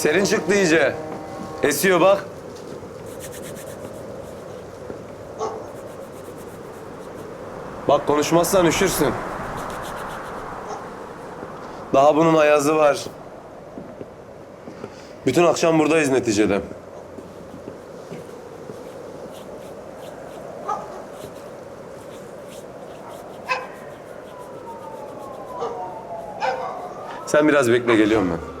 Serin çıktı iyice. Esiyor bak. Bak konuşmazsan üşürsün. Daha bunun ayazı var. Bütün akşam buradayız neticede. Sen biraz bekle geliyorum ben.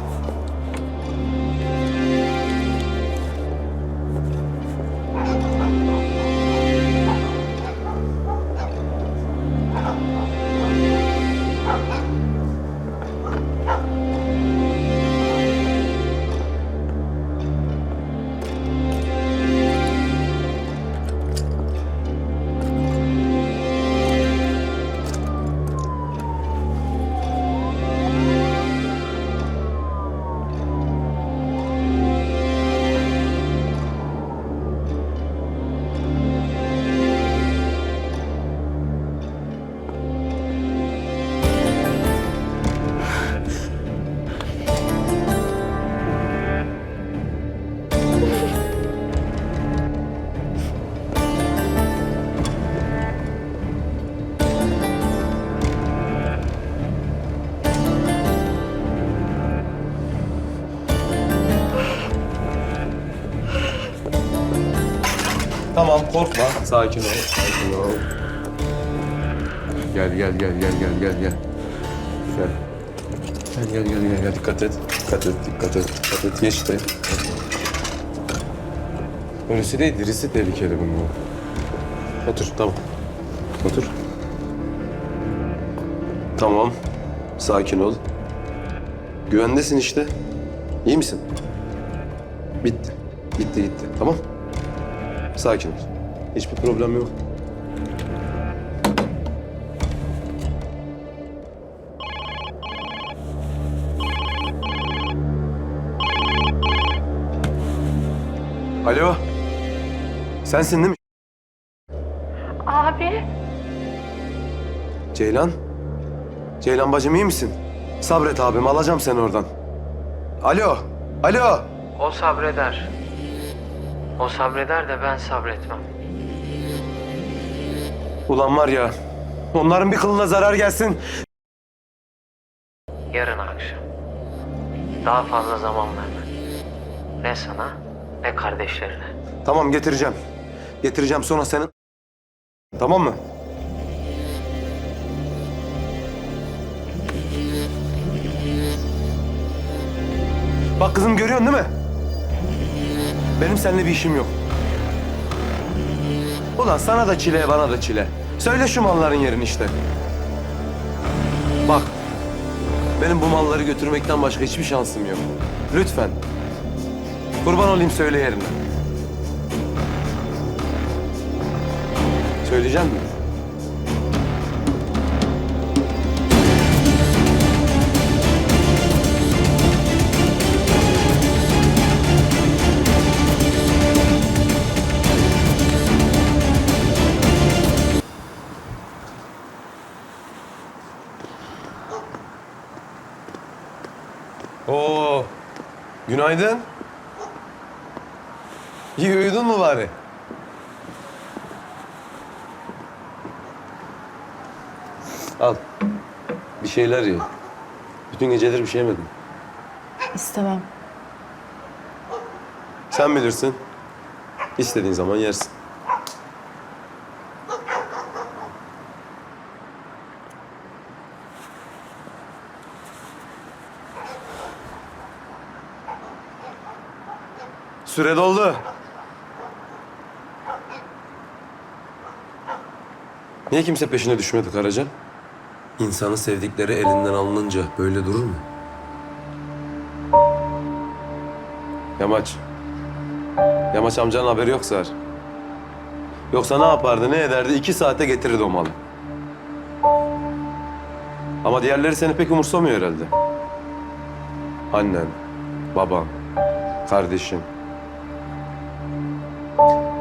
Tamam korkma. Sakin ol. Sakin ol. Gel gel gel gel gel gel gel. Gel. Gel gel gel gel gel dikkat et. Dikkat et dikkat et dikkat et. Geçti. Ölüsü değil dirisi tehlikeli bunun. Otur tamam. Otur. Tamam. Sakin ol. Güvendesin işte. İyi misin? Bitti. Bitti gitti. Tamam. Sakin ol. Hiçbir problem yok. Alo. Sensin değil mi? Abi. Ceylan. Ceylan bacım iyi misin? Sabret abim alacağım seni oradan. Alo. Alo. O sabreder. O sabreder de ben sabretmem. Ulan var ya. Onların bir kılına zarar gelsin. Yarın akşam. Daha fazla zaman vermem. Ne sana ne kardeşlerine. Tamam getireceğim. Getireceğim sonra senin... Tamam mı? Bak kızım görüyorsun değil mi? Benim seninle bir işim yok. Ulan sana da çile bana da çile. Söyle şu malların yerini işte. Bak. Benim bu malları götürmekten başka hiçbir şansım yok. Lütfen. Kurban olayım söyle yerini. Söyleyecek misin? Günaydın. İyi uyudun mu bari? Al. Bir şeyler ye. Bütün geceler bir şey yemedim. İstemem. Sen bilirsin. İstediğin zaman yersin. Süre doldu. Niye kimse peşine düşmedi Karaca? İnsanı sevdikleri elinden alınınca böyle durur mu? Yamaç. Yamaç amcanın haberi yok Sar. Yoksa ne yapardı, ne ederdi? İki saate getirirdi o malı. Ama diğerleri seni pek umursamıyor herhalde. Annen, baban, kardeşin.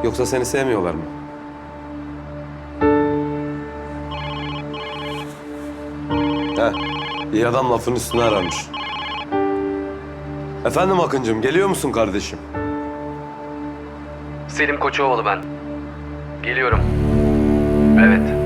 Yoksa seni sevmiyorlar mı? Heh. İyi adam lafın üstüne aramış. Efendim Akıncığım, geliyor musun kardeşim? Selim Koçovalı ben. Geliyorum. Evet.